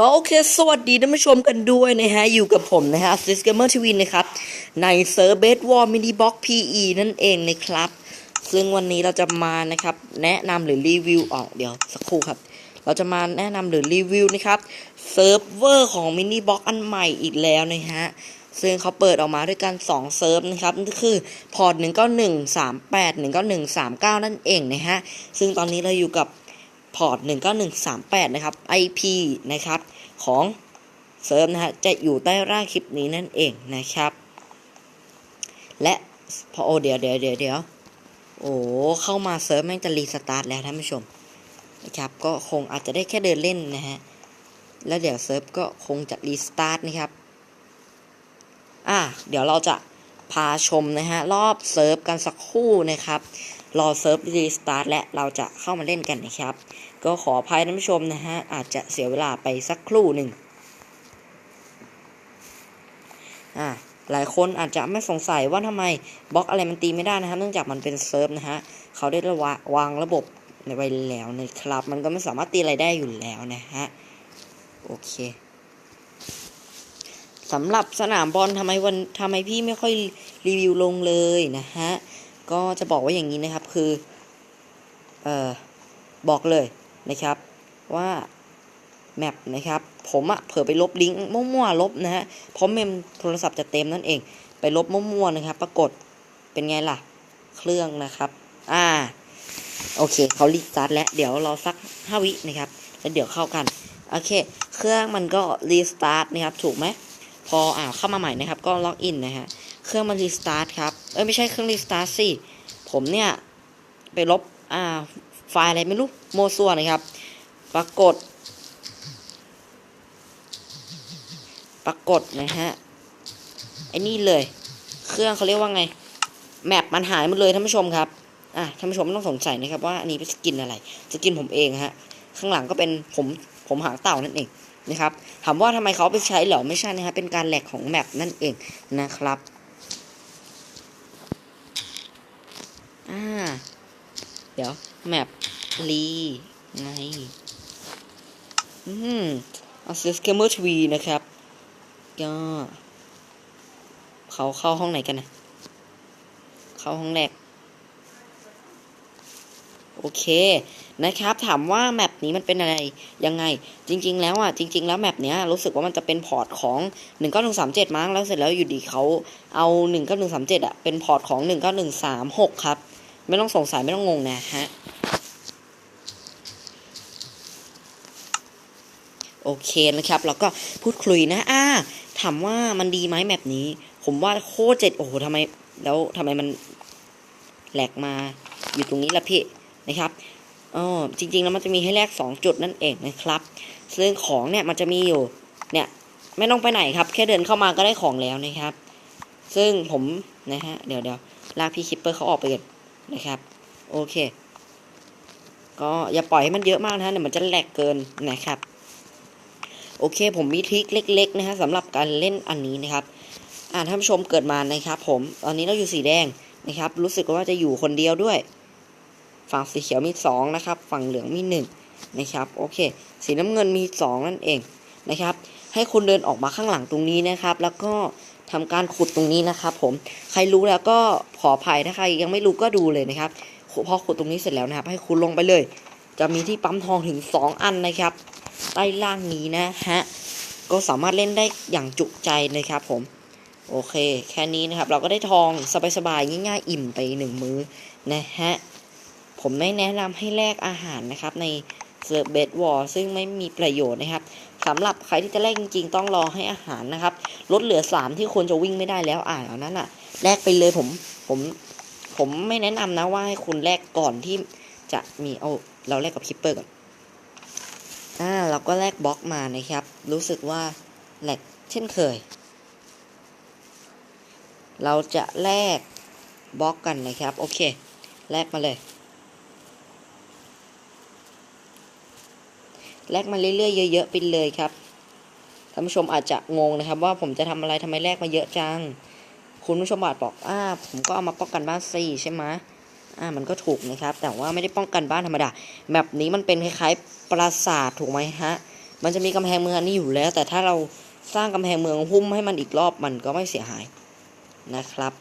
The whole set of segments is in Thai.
ก็โอเค สวัสดีท่านผู้ชมกันด้วยนะฮะ อยู่กับผมนะฮะซิสเกมเมอร์ทีวีนะครับ ในเซิร์ฟเบสวอร์มินิบ็อกพีนั่นเองนะครับ ซึ่งวันนี้เราจะมานะครับ แนะนำหรือรีวิวออกเดี๋ยวสักครู่ครับ เราจะมาแนะนำหรือรีวิวนะครับเซิร์ฟเวอร์ของมินิบ็อกอันใหม่อีกแล้วนะฮะ ซึ่งเขาเปิดออกมาด้วยกัน2เซิร์ฟนะครับนั่นก็คือพอร์ต19138 19139 นั่นเองนะฮะ ซึ่งตอนนี้เราอยู่กับ พอร์ต19138 นะครับ IP นะครับ ของเซิร์ฟนะฮะจะอยู่ใต้ร่างคลิปนี้นั่นเองนะครับ และพอโอเดี๋ยวเดี๋ยวเดี๋ยวเดี๋ยวโอ้เข้ามาเซิร์ฟแม่งจะรีสตาร์ทแล้วท่านผู้ชมนะครับ ก็คงอาจจะได้แค่เดินเล่นนะฮะ แล้วเดี๋ยวเซิร์ฟก็คงจะรีสตาร์ทนะครับ อะเดี๋ยวเราจะพาชมนะฮะ รอบเซิร์ฟกันสักคู่นะครับ รอเซิร์ฟรีสตาร์ทและเราจะเข้ามาเล่นกันนะครับ ก็ขออภัยท่านผู้ชมนะฮะ อาจจะเสียเวลาไปสักครู่หนึ่งอ่าหลายคนอาจจะไม่สงสัยว่าทำไมบล็อกอะไรมันตีไม่ได้นะครับ เนื่องจากมันเป็นเซิร์ฟนะฮะเขาได้ระวาวางระบบไว้แล้วนะครับ มันก็ไม่สามารถตีอะไรได้อยู่แล้วนะฮะโอเคสำหรับสนามบอลทำไมวันทำไมพี่ไม่ค่อยรีวิวลงเลยนะฮะ ก็จะบอกว่าอย่างนี้นะครับคือเอ่อบอกเลยนะครับว่าแมปนะครับผมอะเผลอไปลบลิงก์มั่วๆลบนะฮะเพราะเมมโทรศัพท์จะเต็มนั่นเอง ไปลบมั่วๆนะครับ ปรากฏเป็นไงล่ะ เครื่องนะครับ อ่า โอเคเขารีสตาร์ทแล้ว เดี๋ยวรอสักห้าวินะครับ แล้วเดี๋ยวเข้ากัน โอเค เครื่องมันก็รีสตาร์ทนะครับ ถูกไหม พออ่าเข้ามาใหม่นะครับ ก็ล็อกอินนะฮะ เครื่องมันรีสตาร์ทครับ เอ้ยไม่ใช่เครื่องรีสตาร์ทสิ ผมเนี่ยไปลบอ่าไฟล์อะไรไม่รู้โมซัวนะครับ ปรากฏ ปรากฏนะฮะไอ้นี่เลย เครื่องเขาเรียกว่าไง แมปมันหายหมดเลยท่านผู้ชมครับ อะท่านผู้ชมไม่ต้องสงสัยนะครับว่าอันนี้เป็นสกินอะไร สกินผมเองฮะ ข้างหลังก็เป็นผมผมหางเต่านั่นเองนะครับ ถามว่าทำไมเขาเอาไปใช้เหรอไม่ใช่นะฮะเป็นการแหลกของแมปนั่นเองนะครับ อ่า เดี๋ยว แมปลีไง อืม Access Gamer TV นะครับ ก็ เขาเข้าห้องไหนกันนะ เข้าห้องแรก โอเค นะครับ ถามว่าแมปนี้มันเป็นอะไร ยังไง จริง ๆ แล้วอะ จริง ๆ แล้วแมปเนี้ยรู้สึกว่ามันจะเป็นพอร์ตของ19137มั้ง แล้วเสร็จแล้วอยู่ดีเขาเอา 19137อะ เป็นพอร์ตของ 19136 ครับ ไม่ต้องสงสัยไม่ต้องงงนะฮะ โอเคนะครับ แล้วก็พูดคุยนะอ่าถามว่ามันดีไหมแมปนี้ ผมว่าโคตรเจ็ดโอ้โหทำไม แล้วทำไมมันแหลกมาอยู่ตรงนี้ละพี่นะครับอ๋อจริง ๆ แล้วมันจะมีให้แลกสองจุดนั่นเองนะครับ ซึ่งของเนี่ยมันจะมีอยู่เนี่ยไม่ต้องไปไหนครับ แค่เดินเข้ามาก็ได้ของแล้วนะครับ ซึ่งผมนะฮะเดี๋ยวเดี๋ยวลากพี่คิปเปอร์เขาออกไปกัน นะครับ โอเค ก็อย่าปล่อยให้มันเยอะมากนะเดี๋ยวมันจะแหลกเกินนะครับ โอเค ผมมีทริคเล็ก ๆ นะฮะสำหรับการเล่นอันนี้นะครับ อ่าท่านผู้ชมเกิดมานะครับ ผมตอนนี้เราอยู่สีแดงนะครับ รู้สึกว่าจะอยู่คนเดียวด้วย ฝั่งสีเขียวมีสองนะครับ ฝั่งเหลืองมีหนึ่งนะครับ โอเค สีน้ำเงินมีสองนั่นเองนะครับ ให้คุณเดินออกมาข้างหลังตรงนี้นะครับ แล้วก็ ทำการขุดตรงนี้นะครับ ผมใครรู้แล้วก็ขออภัยถ้าใครยังไม่รู้ก็ดูเลยนะครับพอขุดตรงนี้เสร็จแล้วนะครับ ให้คุณลงไปเลย จะมีที่ปั๊มทองถึงสองอันนะครับ ใต้ล่างนี้นะฮะก็สามารถเล่นได้อย่างจุใจนะครับ ผม โอเค แค่นี้นะครับ เราก็ได้ทองสบายๆง่ายๆ อิ่มไปหนึ่งมื้อนะฮะผมไม่แนะนำให้แลกอาหารนะครับในเซิร์ฟเบดวอลซึ่งไม่มีประโยชน์นะครับ สำหรับใครที่จะแลกจริงๆต้องรอให้อาหารนะครับลดเหลือสามที่ควรจะวิ่งไม่ได้แล้วอ่านเอานั้นอะแลกไปเลยผมผมผมไม่แนะนำนะว่าให้คุณแลกก่อนที่จะมีเอาเราแลกกับคิปเปอร์ก่อนอ่าเราก็แลกบล็อกมานะครับ รู้สึกว่าแหลกเช่นเคย เราจะแลกบล็อกกันนะครับ โอเค แลกมาเลย แลกมาเรื่อยๆเยอะๆไปเลยครับท่านผู้ชมอาจจะงงนะครับ ว่าผมจะทำอะไรทำไมแลกมาเยอะจัง คุณผู้ชมอาจบอกอ่าผมก็เอามาป้องกันบ้านสี่ใช่ไหมอ่ามันก็ถูกนะครับ แต่ว่าไม่ได้ป้องกันบ้านธรรมดาแบบนี้มันเป็นคล้ายๆปราสาทถูกไหมฮะมันจะมีกำแพงเมืองนนี้อยู่แล้ว แต่ถ้าเราสร้างกำแพงเมืองหุ้มให้มันอีกรอบมันก็ไม่เสียหายนะครับ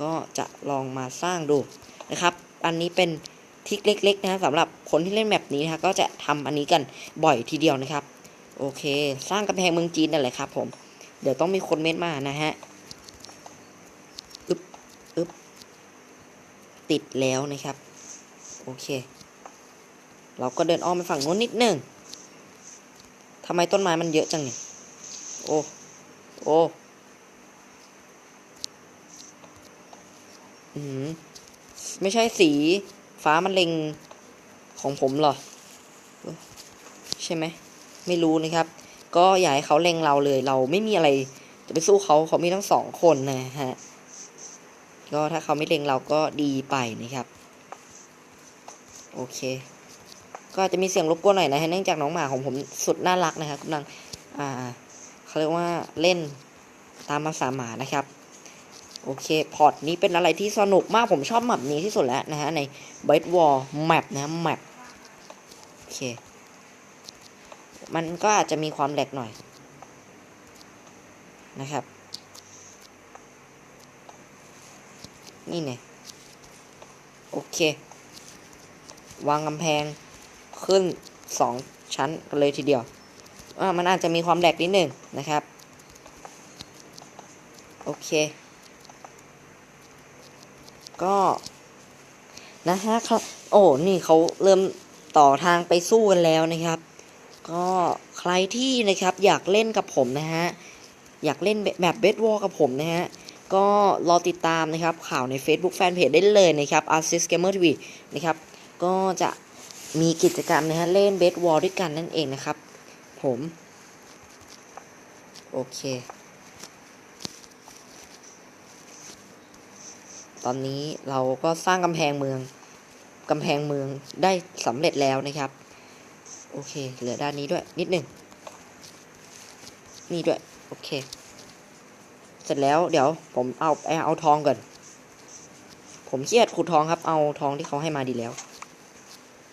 ก็จะลองมาสร้างดูนะครับ อันนี้เป็น ทิกเล็กๆนะสำหรับคนที่เล่นแบบนี้นะก็จะทำอันนี้กันบ่อยทีเดียวนะครับ โอเค สร้างกำแพงเมืองจีนนั่นแหละครับ ผม เดี๋ยวต้องมีคนเม้นมานะฮะอึบอึบติดแล้วนะครับ โอเค เราก็เดินอ้อมไปฝั่งโน้นนิดนึงทำไมต้นไม้มันเยอะจังเนี่ยโอ้โอ้อืมไม่ใช่สี ฟ้ามันเล็งของผมเหรอ ใช่ไหม ไม่รู้นะครับ ก็อย่าให้เขาเล็งเราเลย เราไม่มีอะไร จะไปสู้เขาเขามีทั้งสองคนนะฮะ ก็ถ้าเขาไม่เล็งเราก็ดีไปนะครับ โอเค ก็จจะมีเสียงรบกวนหน่อยนะฮะ เนื่องจากน้องหมาของผมสุดน่ารักนะครับกำลัง อ่าเขาเรียกว่าเล่นตามภาษาหมานะครับ โอเค พอร์ตนี้เป็นอะไรที่สนุกมาก ผมชอบแมปนี้ที่สุดแล้วนะฮะ ใน b i t Wall Map นะ Map โอเค มันก็อาจจะมีความแหลกหน่อย นะครับ นี่ไงโอเค วางกำแพงขึ้นสองชั้นกันเลยทีเดียวอ่ามันอาจจะมีความแหลกนิดหนึ่งนะครับ โอเค ก็นะฮะเขาโอ้นี่เขาเริ่มต่อทางไปสู้กันแล้วนะครับ ก็ใครที่นะครับอยากเล่นกับผมนะฮะอยากเล่นแบบเบสวอลกับผมนะฮะก็รอติดตามนะครับข่าวใน Facebook Fanpage ได้เลยนะครับ Artist Gamer TV นะครับก็จะมีกิจกรรมนะฮะเล่นเบสวอลด้วยกันนั่นเองนะครับ ผม โอเค ตอนนี้เราก็สร้างกำแพงเมืองกำแพงเมืองได้สำเร็จแล้วนะครับ โอเค เหลือด้านนี้ด้วยนิดหนึ่งนี่ด้วย โอเค เสร็จแล้วเดี๋ยวผมเอาเอาทองก่อน ผมเครียดขุดทองครับ เอาทองที่เขาให้มาดีแล้ว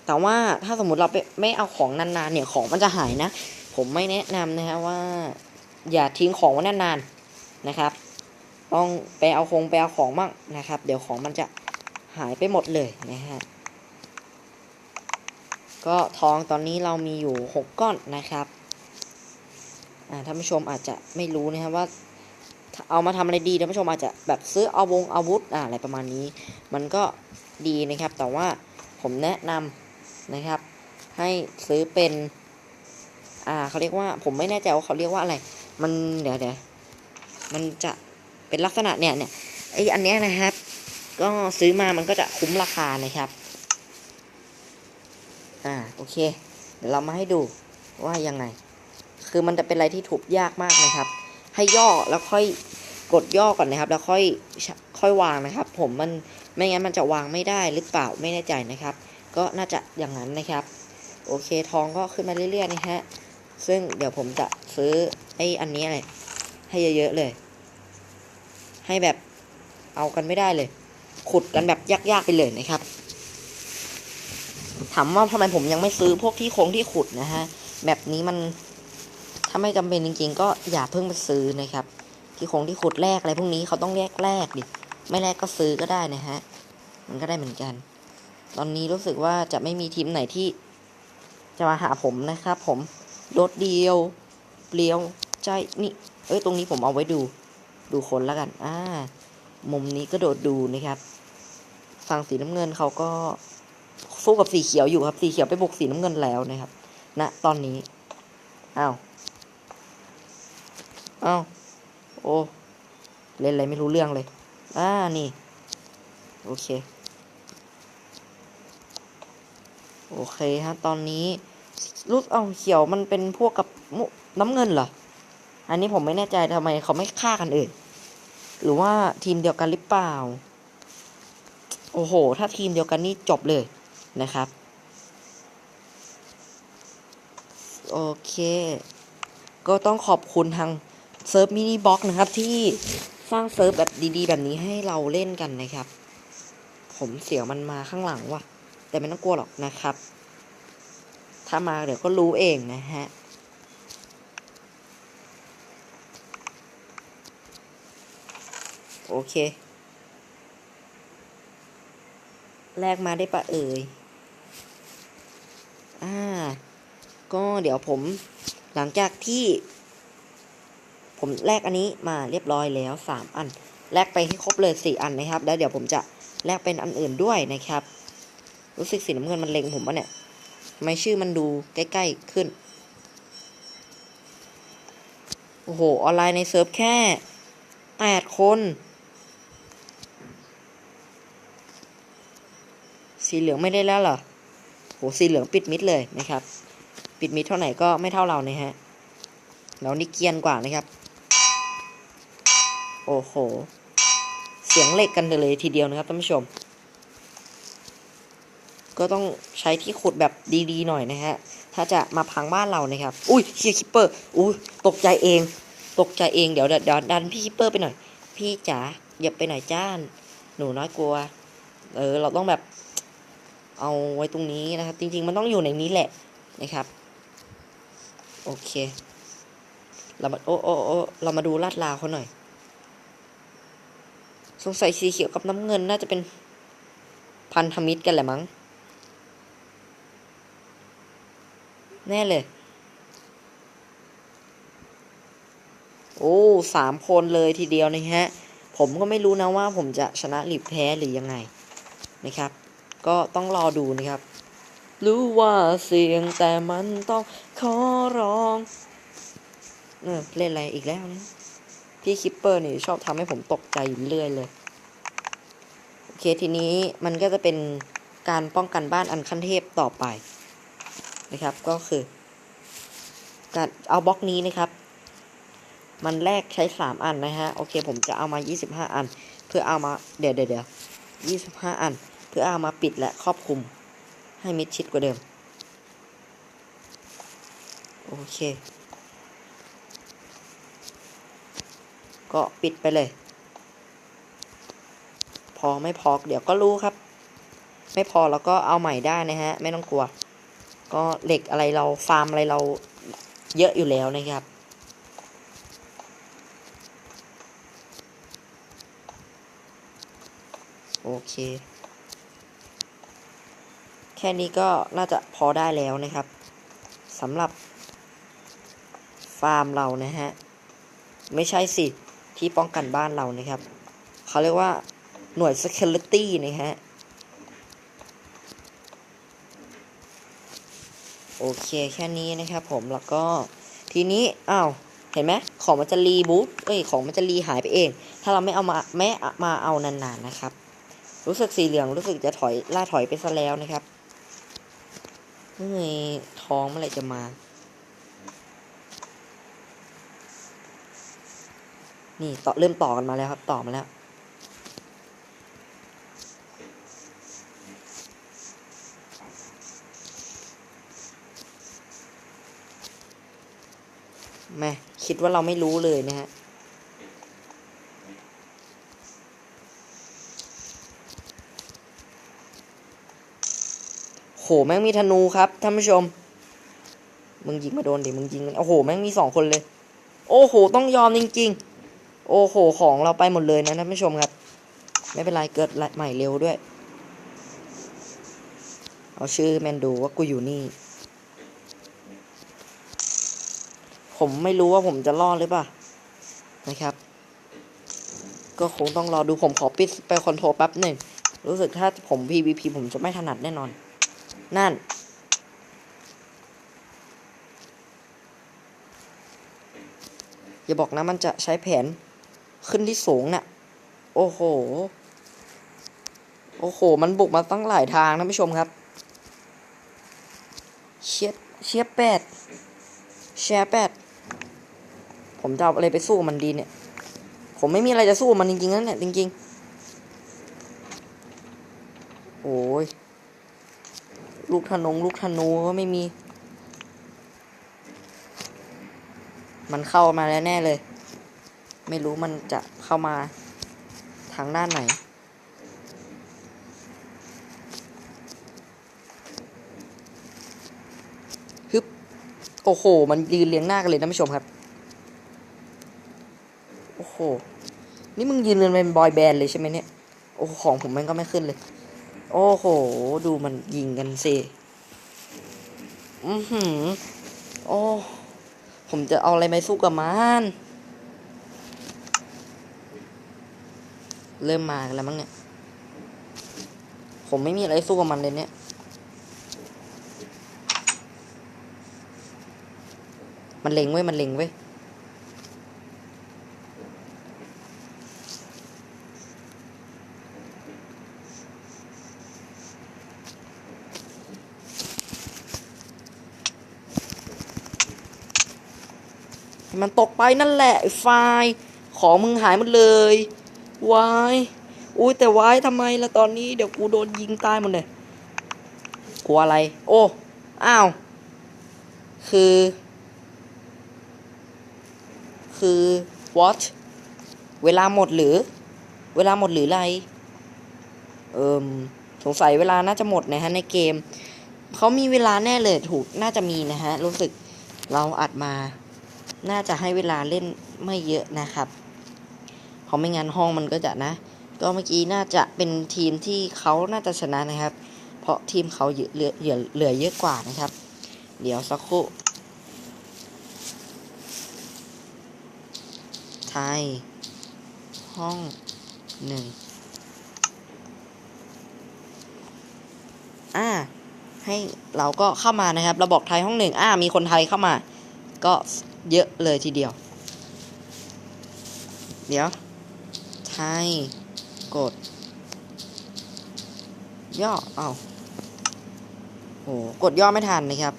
แต่ว่าถ้าสมมติเราไปไม่เอาของนานๆเนี่ยของมันจะหายนะ ผมไม่แนะนำนะฮะว่า อย่าทิ้งของไว้นานๆนะครับ ต้องไปเอาคงไปเอาของมั่งนะครับ เดี๋ยวของมันจะหายไปหมดเลยนะฮะก็ทองตอนนี้เรามีอยู่หกก้อนนะครับอ่าท่านผู้ชมอาจจะไม่รู้นะครับว่าเอามาทำอะไรดีท่านผู้ชมอาจจะแบบซื้อเอาวงอาวุธอ่าอะไรประมาณนี้ มันก็ดีนะครับ แต่ว่าผมแนะนำนะครับ ให้ซื้อเป็นอ่าเขาเรียกว่าผมไม่แน่ใจว่าเขาเรียกว่าอะไร มันเดี๋ยวเดี๋ยวมันจะ เป็นลักษณะเนี่ยเนี่ยไออันเนี้ยนะครับ ก็ซื้อมามันก็จะคุ้มราคานะครับ อ่าโอเค เดี๋ยวเรามาให้ดูว่ายังไง คือมันจะเป็นอะไรที่ถูกยากมากนะครับ ให้ย่อแล้วค่อยกดย่อก่อนนะครับ แล้วค่อยค่อยวางนะครับ ผมมันไม่งั้นมันจะวางไม่ได้หรือเปล่าไม่แน่ใจนะครับ ก็น่าจะอย่างนั้นนะครับ โอเคทองก็ขึ้นมาเรื่อยๆนะฮะซึ่งเดี๋ยวผมจะซื้อไอ้อันนี้เลยให้เยอะๆเลย ให้แบบเอากันไม่ได้เลย ขุดกันแบบยากๆไปเลยนะครับ ถามว่าทำไมผมยังไม่ซื้อพวกที่โค้งที่ขุดนะฮะแบบนี้มันถ้าไม่จำเป็นจริงๆ ก็อย่าเพิ่งไปซื้อนะครับ ที่โค้งที่ขุดแรกอะไรพวกนี้เขาต้องแยกแรกดิ ไม่แรกก็ซื้อก็ได้นะฮะ มันก็ได้เหมือนกัน ตอนนี้รู้สึกว่าจะไม่มีทีมไหนที่ จะมาหาผมนะครับ ผมโดดเดียวเปลี่ยวใจนี่ เอ้ย ตรงนี้ผมเอาไว้ดู ดูคนแล้วกันอ่ามุมนี้ก็โดดดูนะครับ ฝั่งสีน้ำเงินเขาก็สู้กับสีเขียวอยู่ครับ สีเขียวไปบุกสีน้ำเงินแล้วนะครับณนะตอนนี้อ้าวอ้าวโอ้เล่นอะไรไม่รู้เรื่องเลยอ่านี่ โอเค โอเคฮะ ตอนนี้รู้เอาเขียวมันเป็นพวกกับน้ำเงินเหรอ อันนี้ผมไม่แน่ใจทำไมเขาไม่ฆ่ากันเอ่ยหรือว่าทีมเดียวกันหรือเปล่า โอ้โห ถ้าทีมเดียวกันนี่จบเลยนะครับ โอเค ก็ต้องขอบคุณทางเซิร์ฟมินิบ็อกนะครับ ที่สร้างเซิร์ฟแบบดีๆ แบบนี้ให้เราเล่นกันนะครับ ผมเสียวมันมาข้างหลังว่ะ แต่ไม่ต้องกลัวหรอกนะครับ ถ้ามาเดี๋ยวก็รู้เองนะฮะ โอ เค แลกมาได้ปะเอ่ย อ่า ก็เดี๋ยวผมหลังจากที่ ผมแลกอันนี้มาเรียบร้อยแล้วสามอัน แลกไปให้ครบเลยสี่อันนะครับ แล้วเดี๋ยวผมจะแลกเป็นอันอื่นด้วยนะครับ รู้สึกสีน้ำเงินมันเล็งผมปะเนี่ยทำไมชื่อมันดูใกล้ ๆ ขึ้น โอ้โห ออนไลน์ในเซิร์ฟแค่แปดคน สีเหลืองไม่ได้แล้วเหรอโหสีเหลืองปิดมิดเลยนะครับ ปิดมิดเท่าไหร่ก็ไม่เท่าเรานะฮะแล้วนี่เกียนกว่านะครับ โอ้โห เสียงเหล็กกันเลยทีเดียวนะครับท่านผู้ชม ก็ต้องใช้ที่ขุดแบบดีๆหน่อยนะฮะ ถ้าจะมาพังบ้านเรานะครับ อุ้ยเฮียคิปเปอร์ อุ้ยตกใจเอง ตกใจเอง เดี๋ยวเดี๋ยวดันพี่คิปเปอร์ไปหน่อย พี่จ๋าอย่าไปหน่อยจ้าน หนูน้อยกลัว เออ เราต้องแบบ เอาไว้ตรงนี้นะครับ จริง ๆ มันต้องอยู่ในนี้แหละนะครับ โอเค เรามาโอ้โอ้โอ้เรามาดูลาดลาวเขาหน่อย สงสัยสีเขียวกับน้ำเงินน่าจะเป็นพันธมิตรกันแหละมั้ง แน่เลย โอ้สามคนเลยทีเดียวนะฮะ ผมก็ไม่รู้นะว่าผมจะชนะหรือแพ้หรือยังไงนะครับ ก็ต้องรอดูนะครับ รู้ว่าเสียงแต่มันต้องขอร้องเออเล่นอะไรอีกแล้วนะพี่คิปเปอร์นี่ชอบทำให้ผมตกใจอยู่เรื่อยเลยโอเคทีนี้มันก็จะเป็นการป้องกันบ้านอันขั้นเทพต่อไปนะครับ ก็คือ การเอาบล็อกนี้นะครับ มันแรกใช้สามอันนะฮะ โอเคผมจะเอามายี่สิบห้าอัน เพื่อเอามาเดี๋ยวเดี๋ยวเดี๋ยวยี่สิบห้าอัน เพื่อเอามาปิดและครอบคลุมให้มิดชิดกว่าเดิม โอเค ก็ปิดไปเลย พอไม่พอเดี๋ยวก็รู้ครับ ไม่พอเราก็เอาใหม่ได้นะฮะ ไม่ต้องกลัว ก็เหล็กอะไรเราฟาร์มอะไรเราเยอะอยู่แล้วนะครับโอเค แค่นี้ก็น่าจะพอได้แล้วนะครับสำหรับฟาร์มเรานะฮะ ไม่ใช่สิที่ป้องกันบ้านเรานะครับ เขาเรียกว่าหน่วย security นะฮะ โอเคแค่นี้นะครับผมแล้วก็ทีนี้อ้าวเห็นไหมของมันจะรีบูตเอ้ยของมันจะรีหายไปเอง ถ้าเราไม่เอามาไม่มาเอานานๆนะครับ รู้สึกสีเหลืองรู้สึกจะถอยล่าถอยไปซะแล้วนะครับ เฮ้ยท้องเมื่อไรจะมานี่ต่อเริ่มต่อกันมาแล้วครับ ต่อมาแล้ว แม่คิดว่าเราไม่รู้เลยนะฮะ หแม่งมีธนูครับท่านผู้ชม มึงยิงมาโดนดิมึงยิงมันโอ้โหแม่งมีสองคนเลย โอ้โหต้องยอมจริง ๆ โอ้โหของเราไปหมดเลยนะท่านผู้ชมครับ ไม่เป็นไรเกิดใหม่เร็วด้วย เอาชื่อแมนดูว่ากูอยู่นี่ ผมไม่รู้ว่าผมจะรอดหรือเปล่านะครับ ก็คงต้องรอดูผมขอปิดไปคอนโทรแป๊บหนึ่งรู้สึกถ้าผม PVP ผมจะไม่ถนัดแน่นอน นั่น อย่าบอกนะมันจะใช้แผนขึ้นที่สูงน่ะ โอ้โห โอ้โห มันบุกมาตั้งหลายทางนะผู้ชมครับ เชียเชียแปดแชร์แปดผมจะเอาอะไรไปสู้มันดีเนี่ย ผมไม่มีอะไรจะสู้มันจริงๆนั่นแหละจริงๆ โอ้ย ลูกธนงลูกธนูก็ไม่มี มันเข้ามาแล้วแน่เลย ไม่รู้มันจะเข้ามาทางด้านไหน ฮึบ โอ้โห มันยืนเรียงหน้ากันเลยนะผู้ชมครับ โอ้โห นี่มึงยืนกันเป็นบอยแบนด์เลยใช่ไหมเนี่ย โอ้โหของผมมันก็ไม่ขึ้นเลย โอ้โห ดูมันยิงกันสิ อือหือ โอ้ ผมจะเอาอะไรมาสู้กับมัน เริ่มมากันแล้วมั้งเนี่ย ผมไม่มีอะไรสู้กับมันเลยเนี่ยมันเล็งเว้ย มันเล็งเว้ย มันตกไปนั่นแหละไฟล์ของมึงหายหมดเลยวายอุ้ยแต่วายทำไมละตอนนี้เดี๋ยวกูโดนยิงตายหมดเลยกลัวอะไร โอ้อ้าว คือ คือ what เวลาหมดหรือ เวลาหมดหรืออะไร เอิมสงสัยเวลาน่าจะหมดนะฮะในเกม เขามีเวลาแน่เลยถูก น่าจะมีนะฮะ รู้สึกเราอัดมา น่าจะให้เวลาเล่นไม่เยอะนะครับ เพราะไม่งั้นห้องมันก็จะนะ ก็เมื่อกี้น่าจะเป็นทีมที่เขาน่าจะชนะนะครับ เพราะทีมเขาเยอะเหลือเหลือเหลือเยอะกว่านะครับ เดี๋ยวสักครู่ไทย ห้องหนึ่งอ่า ให้เราก็เข้ามานะครับ เราบอกไทยห้องหนึ่งอ่า มีคนไทยเข้ามา ก็ เยอะเลยทีเดียว เดี๋ยว ไทย กด ย่อ เอาโอ้กดย่อไม่ทันนะครับ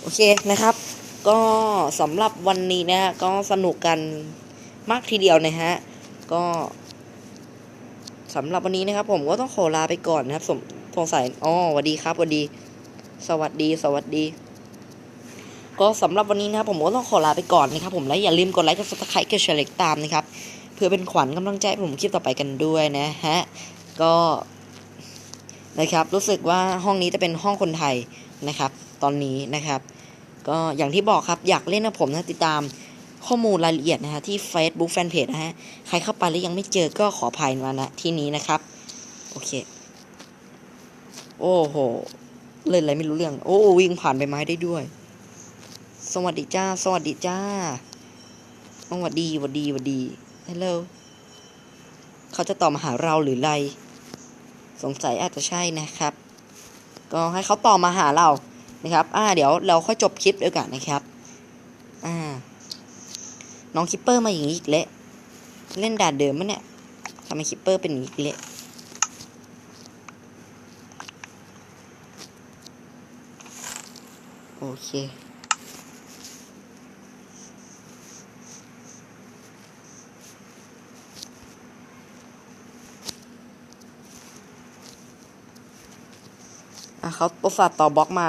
โอเคนะครับ ก็สำหรับวันนี้นะฮะ ก็สนุกกันมากทีเดียวนะฮะ ก็สำหรับวันนี้นะครับผมก็ต้องขอลาไปก่อนนะครับ สงสัยอ๋อสวัสดีครับสวัสดี สวัสดี สวัสดี ก็สำหรับวันนี้นะครับ ผมก็ต้องขอลาไปก่อนนะครับผมและอย่าลืมกดไลค์กดซับสไครต์กดแชร์เล็กตามนะครับ เพื่อเป็นขวัญกำลังใจผมคลิปต่อไปกันด้วยนะฮะ ก็นะครับ รู้สึกว่าห้องนี้จะเป็นห้องคนไทยนะครับ ตอนนี้นะครับ ก็อย่างที่บอกครับอยากเล่นกับผมนะติดตามข้อมูลรายละเอียดนะฮะที่ Facebook Fanpage นะฮะ ใครเข้าไปแล้วยังไม่เจอก็ขออภัยมาณที่นี้นะครับ โอเค โอ้โห เล่นอะไรไม่รู้เรื่อง โอ้วิ่งผ่านใบไม้ได้ด้วย สวัสดีจ้า สวัสดีจ้า สวัสดีสวัสดีสวัสดีฮัลโหลเขาจะตอบมาหาเราหรือไร สงสัยอาจจะใช่นะครับ ก็ให้เขาตอบมาหาเรา นะครับ อ่า เดี๋ยวเราค่อยจบคลิปเด้วยกันนะครับ อ่า น้องคิปเปอร์มาอย่างนี้อีกแล้ว เล่นด่าเดิมมั้เนี่ยทำไมคิปเปอร์เป็นอย่างนี้อีกแล้ว โอเค อะเขาประสาทต่อบล็อกมา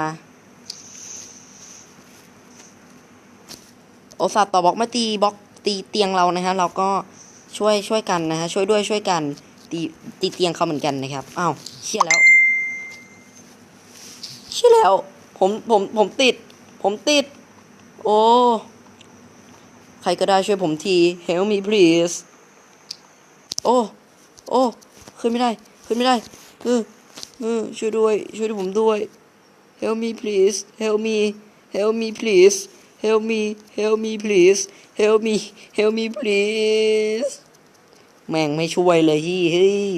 โอซาต่อบล็อกมาตีบล็อกตีเตียงเรานะฮะเราก็ช่วยช่วยกันนะฮะช่วยด้วยช่วยกันตีตีเตียงเขาเหมือนกันนะครับอ้าวเชี่ยแล้วเชี่ยแล้ว ผมผมผมติด ผมติด โอ้ ใครก็ได้ช่วยผมที help me please โอ้ โอ้ ขึ้นไม่ได้ ขึ้นไม่ได้เออเออช่วยด้วย ช่วยผมด้วย help me please help me help me please help me help me please help me help me please แม่งไม่ช่วยเลยที่เฮ้ย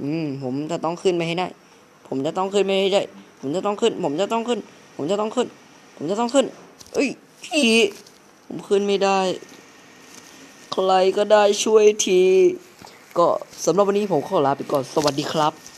อืม ผมจะต้องขึ้นไปให้ได้ ผมจะต้องขึ้นไปให้ได้ ผมจะต้องขึ้น ผมจะต้องขึ้น ผมจะต้องขึ้น ผมจะต้องขึ้น เอ้ยพี่ผมขึ้นไม่ได้ ใครก็ได้ช่วยที ก็สำหรับวันนี้ผมขอลาไปก่อน สวัสดีครับ